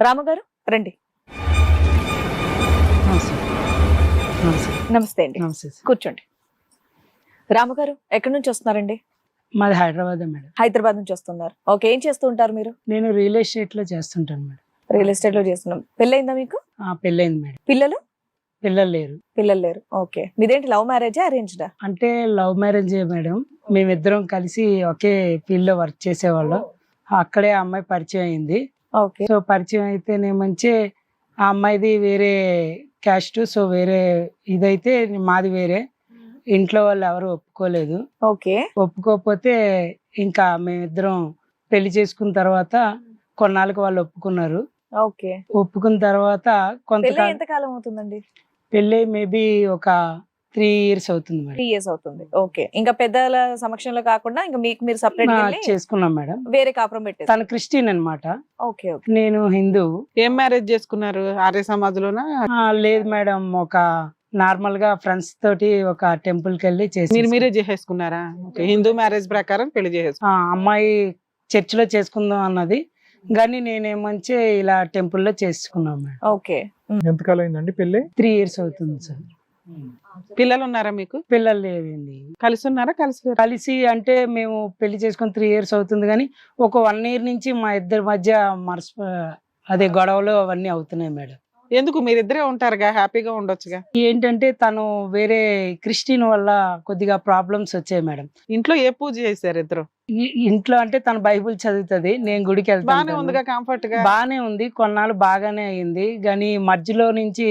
రామగారు? రండి. నమస్తే. అండి. నమస్తే. కూర్చోండి. రామగారు ఎక్కడి నుంచి వస్తున్నారండి? మాది హైదరాబాద్ మేడం. హైదరాబాద్ నుంచి వస్తున్నారు. ఓకే ఏం చేస్తూ ఉంటారు మీరు? నేను రియల్ ఎస్టేట్లో చేస్తుంటాను మేడం. రియల్ ఎస్టేట్లో చేస్తున్నాం. పెళ్ళయిందా మీకు? పెళ్ళైంది మేడం. పిల్లలు? పిల్లలు లేరు. పిల్లలు లేరు. ఓకే. మీదేంటి లవ్ మ్యారేజా అరేంజ్డా? అంటే లవ్ మ్యారేజ్ మేడం. మేమిద్దరం కలిసి ఒకే ఫీల్డ్లో వర్క్ చేసేవాళ్ళం. అక్కడే అమ్మాయి పరిచయం అయింది. సో పరిచయం అయితేనేమంచి ఆ అమ్మాయిది వేరే క్యాస్ట్ సో వేరే ఇదైతే మాది వేరే. ఇంట్లో వాళ్ళు ఎవరు ఒప్పుకోలేదు. ఓకే. ఒప్పుకోకపోతే ఇంకా మేమిద్దరం పెళ్ళి చేసుకున్న తర్వాత కొన్నాళ్ళకి వాళ్ళు ఒప్పుకున్నారు. ఓకే. ఒప్పుకున్న తర్వాత కొంత అవుతుందండి? పెళ్ళి మేబీ ఒక త్రీ ఇయర్స్ అవుతుంది త్రీ మేడం ఇయర్స్ అవుతుంది. ఓకే. ఇంకా పెద్దల సమక్షంలో కాకుండా ఇంకా మీకు మీరు సపరేట్ చేసుకున్నాం మేడం. వేరే కాపురం పెట్టేసి తను క్రిస్టియన్ అన్నమాట. Okay okay. నేను హిందూ. ఏం మ్యారేజ్ చేసుకున్నారు? ఆర్య సమాజ్లోనా? లేదు మేడం. ఒక నార్మల్గా ఫ్రెండ్స్ తోటి ఒక టెంపుల్కి వెళ్ళి చేసి మీరు మీరే చేసేసుకున్నారా? ఓకే. హిందూ మ్యారేజ్ ప్రకారం పెళ్ళి చేసేసుకున్నారు. ఆ, అమ్మాయి చర్చ్లో చేసుకుందాం అన్నది. కానీ నేనేమంచి ఇలా టెంపుల్లో చేసుకున్నాం మేడం. ఓకే. ఎంతకాలం అయిందండి పెళ్ళి? త్రీ ఇయర్స్ అవుతుంది సార్. పిల్లలు ఉన్నారా మీకు? పిల్లలు లేదండి కలిసి ఉన్నారా కలిసి? కలిసి అంటే మేము పెళ్ళి చేసుకుని త్రీ ఇయర్స్ అవుతుంది కానీ ఒక వన్ ఇయర్ నుంచి మా ఇద్దరి మధ్య మనసు అదే గొడవలు అవన్నీ అవుతున్నాయి మేడం. ఎందుకు? మీరిద్దరే ఉంటారుగా హ్యాపీగా ఉండొచ్చుగా? ఏంటంటే తను వేరే క్రిస్టియన్ వల్ల కొద్దిగా ప్రాబ్లమ్స్ వచ్చాయి మేడం. ఇంట్లో ఏ పూజ చేశారు ఇద్దరు? ఇంట్లో అంటే తను బైబిల్ చదువుతుంది నేను గుడికి బానే వెళ్తాను ఉందిగా కంఫర్ట్గా బానే ఉంది కొన్నాళ్ళు బాగానే అయింది. కానీ మధ్యలో నుంచి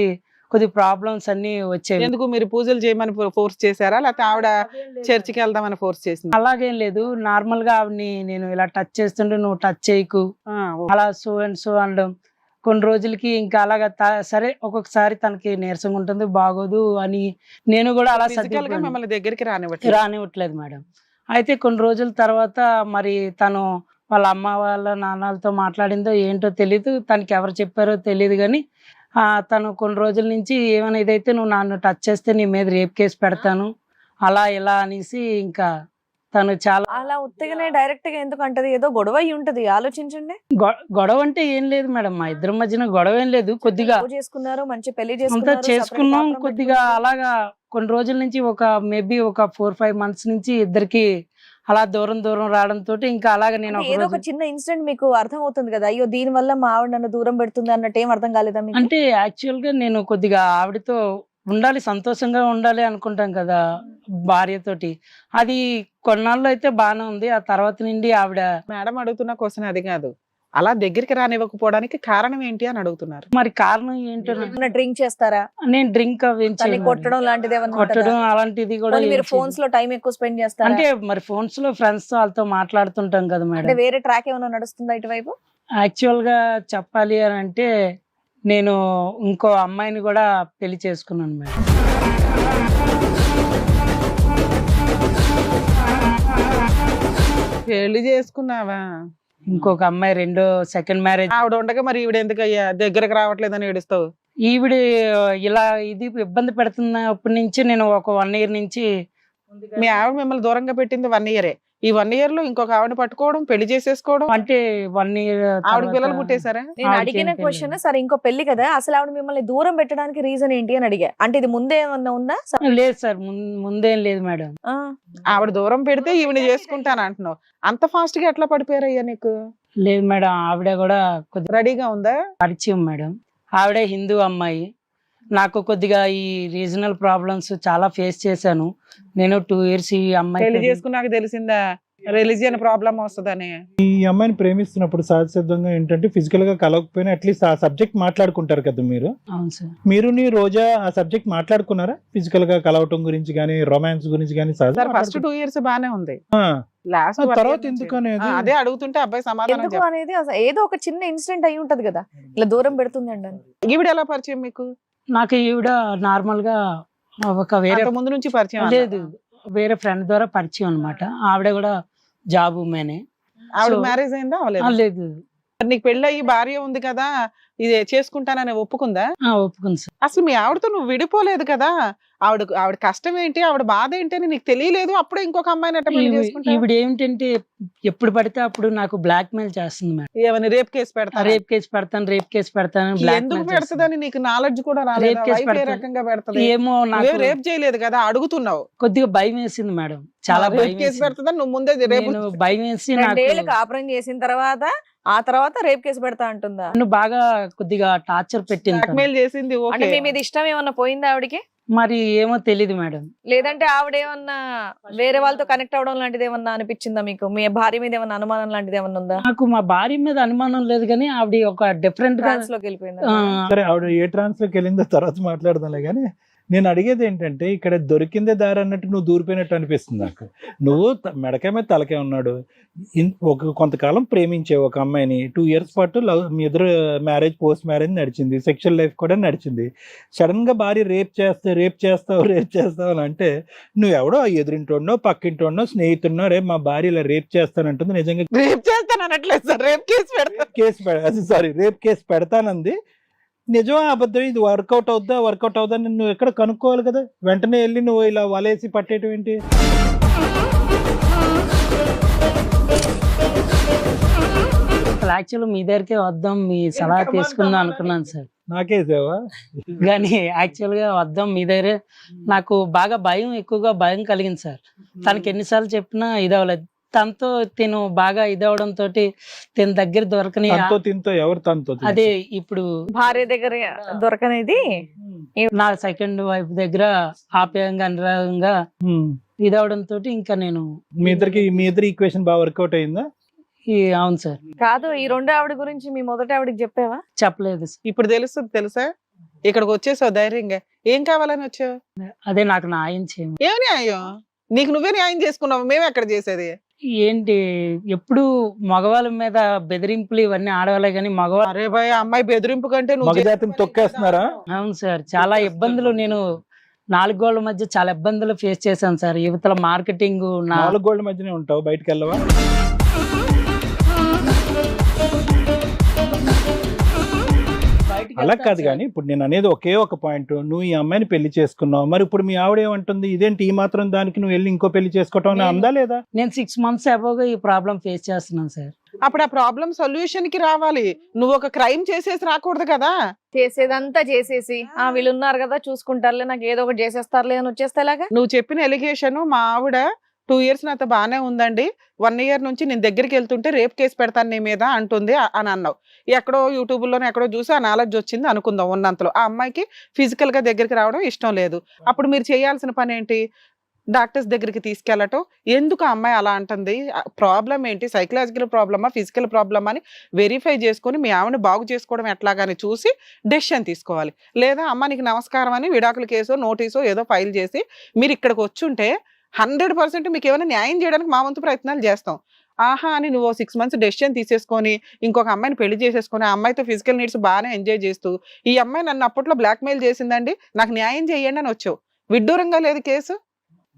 కొద్ది ప్రాబ్లమ్స్ అన్ని వచ్చాయి ఎందుకు మీరు పూజలు చేయమని ఫోర్స్ చేశారా? లేకపోతే ఆవిడ చర్చికి వెళ్దామని ఫోర్స్ చేసింది? అలాగేం లేదు. నార్మల్గా ఆవిడని నేను ఇలా టచ్ చేస్తుంటే నువ్వు టచ్ చేయకు. అలా సో అండ్ సో అనడం. కొన్ని రోజులకి ఇంకా అలాగా సరే ఒక్కొక్కసారి తనకి నీరసంగా ఉంటుంది బాగోదు అని నేను కూడా అలా. మిమ్మల్ని దగ్గరికి రానివ్వట్లేదు. రానివ్వట్లేదు మేడం. అయితే కొన్ని రోజుల తర్వాత మరి తను వాళ్ళ అమ్మ వాళ్ళ నాన్నలతో మాట్లాడిందో ఏంటో తెలీదు. తనకి ఎవరు చెప్పారో తెలియదు కానీ తను కొన్ని రోజుల నుంచి ఏమైనా ఇదైతే నువ్వు నన్ను టచ్ చేస్తే నీ మీద రేప్ కేసు పెడతాను. అలా ఇలా అనేసి ఇంకా తను చాలా అలా ఉత్తగానే డైరెక్ట్గా ఎందుకు అంటది? ఏదో గొడవ అయి ఉంటది. ఆలోచించండి. గొడవ అంటే ఏం లేదు మేడం. మా ఇద్దరి మధ్యన గొడవ ఏం లేదు. కొద్దిగా చేసుకున్నారు మంచి పెళ్ళి చేసుకున్నారు separate చేసుకున్నాం. కొద్దిగా. అలాగా కొన్ని రోజుల నుంచి ఒక మేబీ ఒక ఫోర్ ఫైవ్ మంత్స్ నుంచి ఇద్దరికి అలా దూరం దూరం రావడం తోటి ఇంకా అలాగా నేను ఏదో ఒక చిన్న ఇన్సిడెంట్ మీకు అర్థం అవుతుంది కదా అయ్యో దీని వల్ల మా ఆవిడ నన్ను దూరం పెడుతుంది అన్నట్టు ఏం అర్థం కాలేదా మీకు? అంటే యాక్చువల్గా నేను కొద్దిగా ఆవిడతో ఉండాలి సంతోషంగా ఉండాలి అనుకుంటాం కదా భార్యతోటి. అది కొన్నాళ్ళు అయితే బాగానే ఉంది ఆ తర్వాత నుండి ఆవిడ మేడం అడుగుతున్న క్వశ్చన్ అది కాదు. అలా దగ్గరికి రానివ్వకపోవడానికి కారణం ఏంటి అని అడుగుతున్నారు. మరి కారణం ఏంటో డ్రింక్ చేస్తారా? నేను డ్రింక్ అవి. కొట్టడం లాంటిది కొట్టడం? అలాంటిది కూడా మీరు. ఫోన్స్లో టైం ఎక్కువ స్పెండ్ చేస్తారా? అంటే మరి ఫోన్స్లో ఫ్రెండ్స్ వాళ్ళతో మాట్లాడుతుంటాం కదా అంటే మేడం వేరే ట్రాక్ ఏమైనా నడుస్తుందా ఇటువైపు? యాక్చువల్గా చెప్పాలి అని అంటే నేను ఇంకో అమ్మాయిని కూడా పెళ్ళి చేసుకున్నాను మేడం. పెళ్ళి చేసుకున్నావా? ఇంకొక అమ్మాయి రెండో సెకండ్ మ్యారేజ్. ఆవిడ ఉండగా మరి ఈవిడ ఎందుకు అయ్యా? దగ్గరకు రావట్లేదని ఏడుస్తావు? ఈవిడ ఇలా ఇది ఇబ్బంది పెడుతున్నప్పటి నుంచి నేను ఒక వన్ ఇయర్ నుంచి మీ ఆవిడ మిమ్మల్ని దూరంగా పెట్టింది వన్ ఇయరే ఈ వన్ ఇయర్లో ఇంకొక ఆవిడ పట్టుకోవడం పెళ్ళి చేసేసుకోవడం అంటే వన్ ఇయర్ ఆవిడ పిల్లలు పుట్టేశారా? నేను అడిగిన క్వశ్చన్. సరే ఇంకో పెళ్ళి కదా అసలు ఆవిడ మిమ్మల్ని దూరం పెట్టడానికి రీజన్ ఏంటి? అని అడిగా. అంటే ఇది ముందే ఏమన్నా ఉందా? లేదు సార్ ముందేం లేదు మేడం. ఆ, ఆవిడ దూరం పెడితే ఈవిడ చేసుకుంటాను అంటున్నావు. అంత ఫాస్ట్గా ఎట్లా పడిపోయారయ్యా నీకు? లేదు మేడం ఆవిడ కూడా కొద్దిగా రెడీగా ఉందా? పరిచయం మేడం. ఆవిడే హిందూ అమ్మాయి. నాకు కొద్దిగా ఈ రీజనల్ ప్రాబ్లమ్స్ చాలా ఫేస్ చేశాను. నేను టూ ఇయర్స్ ఈ పెళ్ళి అమ్మాయి చేసుకున్నాక తెలిసిందా? రిలీజియన్ ప్రాబ్లం వస్తుందని. ఈ అమ్మాయిని ప్రేమిస్తున్నప్పుడు సహజసిద్ధంగా ఏంటంటే ఫిజికల్గా కలవకపోయినా అట్లీస్ట్ ఆ సబ్జెక్ట్ మాట్లాడుకుంటారు కదా మీరు. అవును సార్. మీరు నీ రోజా ఆ సబ్జెక్ట్ మాట్లాడుకున్నారా? ఫిజికల్గా కలవటం గురించి కానీ రొమాన్స్ గురించి కానీ సార్? ఫస్ట్ టూ ఇయర్స్ బానే ఉంది. లాస్ట్ ఆ, తర్వాత ఎందుకు అనేది? అదే అడుగుతుంటే అబ్బాయి సమాధానం ఎందుకు చెప్ప అనేది అసలు ఏదో ఒక చిన్న ఇన్సిడెంట్ అయి ఉంటది కదా. ఇలా దూరం పెడుతుంది అండి అని. ఈవిడ ఎలా పరిచయం మీకు? నాకు ఈవిడ నార్మల్గా ఒక వేరే ముందు నుంచి పరిచయం లేదు వేరే ఫ్రెండ్ ద్వారా పరిచయం అన్నమాట. ఆవిడ కూడా జాబ్ ఉమెనే. ఆవిడ మ్యారేజ్ అయిందా? లేదు. నీకు పెళ్ళి అయ్యి భార్య ఉంది కదా ఇది చేసుకుంటానని ఒప్పుకుందా? ఆ, ఒప్పుకుంది సార్. అసలు మీ ఆవిడతో నువ్వు విడిపోలేదు కదా? ఆవిడ ఆవిడ కష్టం ఏంటి ఆవిడ బాధ ఏంటి అని నీకు తెలియలేదు? అప్పుడే ఇంకొక అమ్మాయిని అట్ట పెళ్ళి ఈవి- చేసుకుంటావా? ఈవిడ ఏమిటంటే ఎప్పుడు పడితే అప్పుడు నాకు బ్లాక్ మెయిల్ చేస్తుంది మేడం. ఏమని రేప్ కేసు పెడతా రేప్ కేసు పెడతాను రేప్ కేసు పెడతాను బ్లాక్ ఎందుకు మెయిల్. పెడతదని నీకు నాలెడ్జ్ కూడా Rape రాలేదు case వైఫ్ ఏ పెడతది. రకంగా పెడతది? ఏమో నువ్వే నాకు రేప్ చేయలేదు కదా? అడుగుతున్నావు. కొద్దిగా భయం వేసింది మేడం. చాలా భయం రేప్ కేసు వేసింది. పెడతదని నువ్వు ముందే రేపు నేను భయం వేసి నాకు రెండేళ్ళు కాపురం చేసిన తర్వాత ఆ తర్వాత రేప్ కేసు పెడతా అంటుందా? నన్ను బాగా కొద్దిగా టార్చర్ పెట్టింది చేసింది అంటే ఓకే మీ మీద ఇష్టం ఏమన్నా పోయిందా ఆవిడకి? మరి ఏమో తెలియదు మేడం. లేదంటే ఆవిడ ఏమన్నా వేరే వాళ్ళతో కనెక్ట్ అవడం లాంటిది ఏమన్నా అనిపించిందా మీకు? మీ భార్య మీద ఏమన్నా అనుమానం లాంటిది ఏమన్నా ఉందా? నాకు మా భార్య మీద అనుమానం లేదు కానీ ఆవిడ ఒక డిఫరెంట్గా ట్రాన్స్లోకి వెళ్ళిపోయిందా? ఆ, సరే ఆవిడ ఏ ట్రాన్స్లోకి వెళ్ళిందో తర్వాత మాట్లాడదాంలే కానీ నేను అడిగేది ఏంటంటే ఇక్కడ దొరికిందే దారి అన్నట్టు నువ్వు దూరిపోయినట్టు అనిపిస్తుంది నాకు. నువ్వు మెడకాయ మీద తలకే ఉన్నాడు. ఒక కొంతకాలం ప్రేమించే ఒక అమ్మాయిని టూ ఇయర్స్ పాటు లవ్ మీ ఇద్దరు మ్యారేజ్ పోస్ట్ మ్యారేజ్ నడిచింది. సెక్షువల్ లైఫ్ కూడా నడిచింది. సడన్గా భార్య రేప్ చేస్తే రేప్ చేస్తావు రేప్ చేస్తావు అని అంటే నువ్వు ఎవడో ఎదురింటోడో పక్కింటోడో స్నేహితుడినో రేపు మా భార్య ఇలా రేప్ చేస్తానంటుంది. నిజంగా రేప్ చేస్తాను అనట్లేదు సార్. రేప్ కేసు పెడతా కేసు పెడ సారీ రేప్ కేసు పెడతానంది. నిజమా అబద్ధం? ఇది వర్కౌట్ అవుద్దా? వర్కౌట్ అవుద్దా? అని నువ్వు ఎక్కడ కనుక్కోవాలి కదా? వెంటనే వెళ్ళి నువ్వు ఇలా వలేసి పట్టేయటం ఏంటి? అసలు యాక్చువల్ మీ దగ్గరికే వద్దాం మీ సలహా తీసుకుందాం అనుకున్నాను సార్. నాకే సేవా? కానీ యాక్చువల్గా వద్దాం మీ దగ్గరే. నాకు బాగా భయం ఎక్కువగా భయం కలిగింది సార్. తనకి ఎన్నిసార్లు చెప్పినా ఇదవలేదు తనతో తిను బాగా ఇదవడం తోటి తిన దగ్గర దొరకని తనతో తింతో ఎవరు తనతో? అదే ఇప్పుడు భార్య దగ్గర దొరకనేది? నా సెకండ్ వైఫ్ దగ్గర ఆప్యాయంగా అనురాగంగా హ్మ్. ఇదవడం తోటి ఇంకా నేను మీ ఇద్దరికి మీ ఇద్దరు ఈక్వేషన్ బాగా వర్కౌట్ అయిందా? ఈ అవును సార్. కాదు ఈ రెండో ఆవిడ గురించి మీ మొదటి ఆవిడకి చెప్పావా? చెప్పలేదు. ఇప్పుడు తెలుస్తుంది తెలుసా? ఇక్కడికి వచ్చేసావు ధైర్యంగా. ఏం కావాలని వచ్చావు? అదే నాకు న్యాయం చేయము ఏం న్యాయం? నీకు నువ్వే న్యాయం చేసుకున్నావు మేము ఎక్కడ చేసేది. ఏంటి? ఎప్పుడు మగవాళ్ళ మీద బెదిరింపులు ఇవన్నీ ఆడవాళ్ళే కానీ మగవాళ్ళు అరే భయ్ అమ్మాయి బెదిరింపు కంటే నువ్వు మగజాతిని చేసిన తొక్కేస్తున్నారా? అవును సార్ చాలా ఇబ్బందులు నేను నాలుగు గోళ్ళ మధ్య చాలా ఇబ్బందులు ఫేస్ చేశాను సార్. యువతల మార్కెటింగ్ నాలుగు గోల్డ్ మధ్యనే ఉంటావు బయటకు వెళ్ళవా? అలా కాదు. కానీ ఇప్పుడు నేను అనేది ఒకే ఒక పాయింట్. నువ్వు ఈ అమ్మాయిని పెళ్ళి చేసుకున్నావు. మరి ఇప్పుడు మీ ఆవిడ ఏమంటుంది? ఇదేంటి ఈ మాత్రం దానికి నువ్వు వెళ్ళి ఇంకో పెళ్ళి చేసుకోవటం అందా లేదా? నేను సిక్స్ మంత్స్ అబోగా ఈ ప్రాబ్లం ఫేస్ చేస్తున్నాను సార్. అప్పుడు ఆ ప్రాబ్లం సొల్యూషన్కి రావాలి. నువ్వు ఒక క్రైమ్ చేసేసి రాకూడదు కదా? చేసేదంతా చేసేసి. ఆ వీళ్ళు ఉన్నారు కదా చూసుకుంటారులే నాకు ఏదో ఒకటి చేసేస్తారులే అని వచ్చేస్తే ఎలాగా? నువ్వు చెప్పిన ఎలిగేషన్ మా ఆవిడ టూ ఇయర్స్ నాతో బాగానే ఉందండి. వన్ ఇయర్ నుంచి నేను దగ్గరికి వెళ్తుంటే రేప్ కేసు పెడతాను నీ మీద అంటుంది అని అన్నావు. ఎక్కడో యూట్యూబ్లోనే ఎక్కడో చూసి ఆ నాలెడ్జ్ వచ్చింది అనుకుందాం ఉన్నంతలో. ఆ అమ్మాయికి ఫిజికల్గా దగ్గరికి రావడం ఇష్టం లేదు. అప్పుడు మీరు చేయాల్సిన పని ఏంటి? డాక్టర్స్ దగ్గరికి తీసుకెళ్ళటం. ఎందుకు ఆ అమ్మాయి అలా అంటుంది? ప్రాబ్లం ఏంటి? సైకలాజికల్ ప్రాబ్లమా? ఫిజికల్ ప్రాబ్లమా? అని వెరిఫై చేసుకొని మీ ఆమెను బాగు చేసుకోవడం ఎట్లాగాని చూసి డెసిషన్ తీసుకోవాలి. లేదా అమ్మ నీకు నమస్కారం అని విడాకుల కేసో నోటీసో ఏదో ఫైల్ చేసి మీరు ఇక్కడికి వచ్చుంటే హండ్రెడ్ పర్సెంట్ మీకు ఏమైనా న్యాయం చేయడానికి మా వంతు ప్రయత్నాలు చేస్తాం. ఆహా అని నువ్వు సిక్స్ మంత్స్ డెసిషన్ తీసేసుకొని ఇంకొక అమ్మాయిని పెళ్ళి చేసేసుకొని ఆ అమ్మాయితో ఫిజికల్ నీడ్స్ బాగానే ఎంజాయ్ చేస్తూ ఈ అమ్మాయి నన్ను అప్పట్లో బ్లాక్మెయిల్ చేసిందండి నాకు న్యాయం చేయండి అని వచ్చావు. విడ్డూరంగా లేదు కేసు?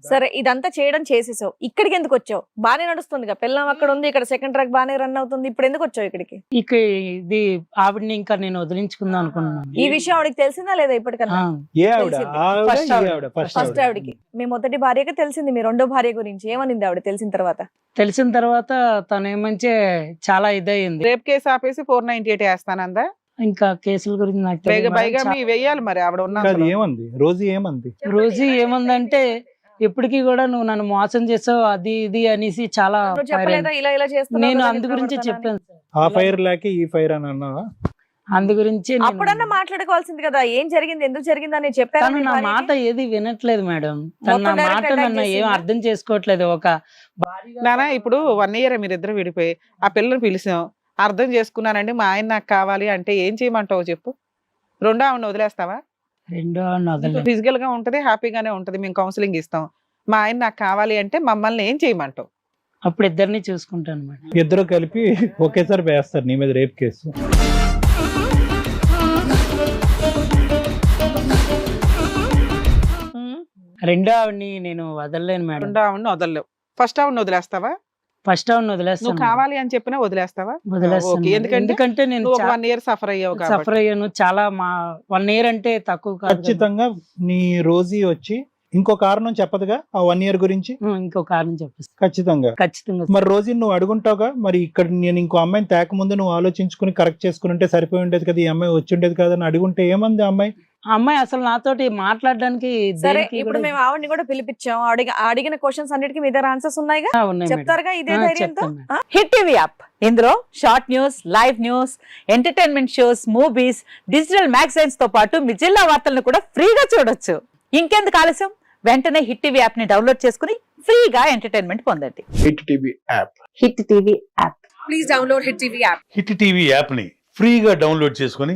సరే ఇదంతా చేయడం చేసేసావు. ఇక్కడికి ఎందుకు వచ్చావు బానే నడుస్తుంది పిల్లం అక్కడ ఉంది ఇక్కడ సెకండ్ ట్రాక్ బానే రన్ అవుతుంది. ఇప్పుడు ఎందుకు వచ్చావు ఇక్కడికి? ఇక ఇది ఆవిడని ఇంకా నేను వదిలించుకుందాం అనుకున్నాను ఈ విషయం ఆవిడకి తెలిసిందా లేదా ఇప్పటికన్నా? ఫస్ట్ ఫస్ట్ ఆవిడకి. మీ మొదటి భార్యకి తెలిసింది మీ రెండో భార్య గురించి. ఏమనింది ఆవిడ తెలిసిన తర్వాత? తెలిసిన తర్వాత తను ఏమంటే చాలా ఇదయింది. రేప్ కేసు ఆపేసి ఫోర్ నైన్టీ ఎయిట్ వేస్తానందా? ఇంకా కేసుల గురించి నాకు తెలియదు. వెయ్యాలి మరి ఆవిడ ఉన్న కాదు ఏమంది? రోజు ఏమంది? రోజు ఏముందంటే ఎప్పటికీ కూడా నువ్వు నన్ను మోసం చేసావు అది ఇది అనేసి చాలా చెప్పలేదా. ఇలా ఇలా నేను అందు గురించి? చెప్పాను సార్. ఆ ఫైర్ లేక ఈ ఫైర్ అని అన్నావా అందు గురించి నేను- అప్పుడన్నా మాట్లాడుకోవాల్సింది కదా ఏం జరిగింది ఎందుకు జరిగింది అని చెప్పాను తను నా మాట ఏది వినట్లేదు మేడం తను మొత్తం నా direct మాట attack నన్ను ఏం చేసిందా? అర్థం చేసుకోవట్లేదు ఒక భార్యగా- నానా ఇప్పుడు వన్ ఇయర్ మీరిద్దరు విడిపోయి ఆ పిల్లని పిలిచాం అర్థం చేసుకున్నానండి మా ఆయన నాకు కావాలి అంటే ఏం చేయమంటావు చెప్పు రెండో ఆవిడ వదిలేస్తావా రెండో ఫిజికల్గా ఉంటది హ్యాపీగానే ఉంటది మేము కౌన్సిలింగ్ ఇస్తాం. మా ఆయన నాకు కావాలి అంటే మమ్మల్ని ఏం చేయమంటావు? అప్పుడు ఇద్దరిని చూసుకుంటాను మేడం ఇద్దరు కలిపి ఒకేసారి వేస్తారు నీ మీద రేప్ కేసు. రెండో ఆవిడని నేను వదలలేను మేడం. రెండో ఆవిడని వదలలేవు. ఫస్ట్ ఆవిడని వదిలేస్తావా? ఫస్ట్ నువ్వు వదిలేస్తాను. కావాలి అని చెప్పినా వదిలేస్తావా? వదిలేస్తాను. ఓకే, ఎందుకంటే ఎందుకంటే నేను నువ్వు వన్ ఇయర్ సఫర్ అయ్యావు కాబట్టి. సఫర్ అయ్యాను. చాలా మా వన్ ఇయర్ అంటే తక్కువ కాదు కదా. ఖచ్చితంగా నీ రోజీ వచ్చి ఇంకో కారణం చెప్పదుగా? ఆ వన్ ఇయర్ గురించి? ఉం, ఇంకో కారణం చెప్పేసి ఖచ్చితంగా. ఖచ్చితంగా. మరి రోజు నువ్వు అడుగుంటావుగా? మరి ఇక్కడ నేను ఇంకో అమ్మాయిని తేక ముందు నువ్వు ఆలోచించుకుని కరెక్ట్ చేసుకుని ఉంటే సరిపోయి ఉండేది కదా? ఈ అమ్మాయి వచ్చి ఉండేది కదా అని అడుగుంటే ఏమంది ఆ అమ్మాయి? ఆ అమ్మాయి అసలు నాతోటి మాట్లాడడానికి సరే దేనికి ఇప్పుడు కూడా- మేము ఆవిడని కూడా పిలిపించాం. అడిగి అడిగిన క్వశ్చన్స్ అన్నిటికీ మీ దగ్గర ఆన్సర్స్ ఉన్నాయిగా ఆ, ఉన్నాయి మేడం. చెప్తారుగా ఇదే ఆ, ధైర్యంతో? చెప్తాను మేడం. హిట్ టీవీ యాప్ ఇందులో short news live news entertainment shows movies digital మ్యాగజైన్స్తో పాటు మీ జిల్లా వార్తలను కూడా ఫ్రీగా చూడొచ్చు. ఇంకెందుకు ఆలస్యం? వెంటనే హిట్ టీవీ యాప్ని డౌన్లోడ్ చేసుకుని ఫ్రీగా ఎంటర్టైన్మెంట్ పొందండి. Hit TV app hit TV app hit TV యాప్ని ఫ్రీగా డౌన్లోడ్ చేసుకొని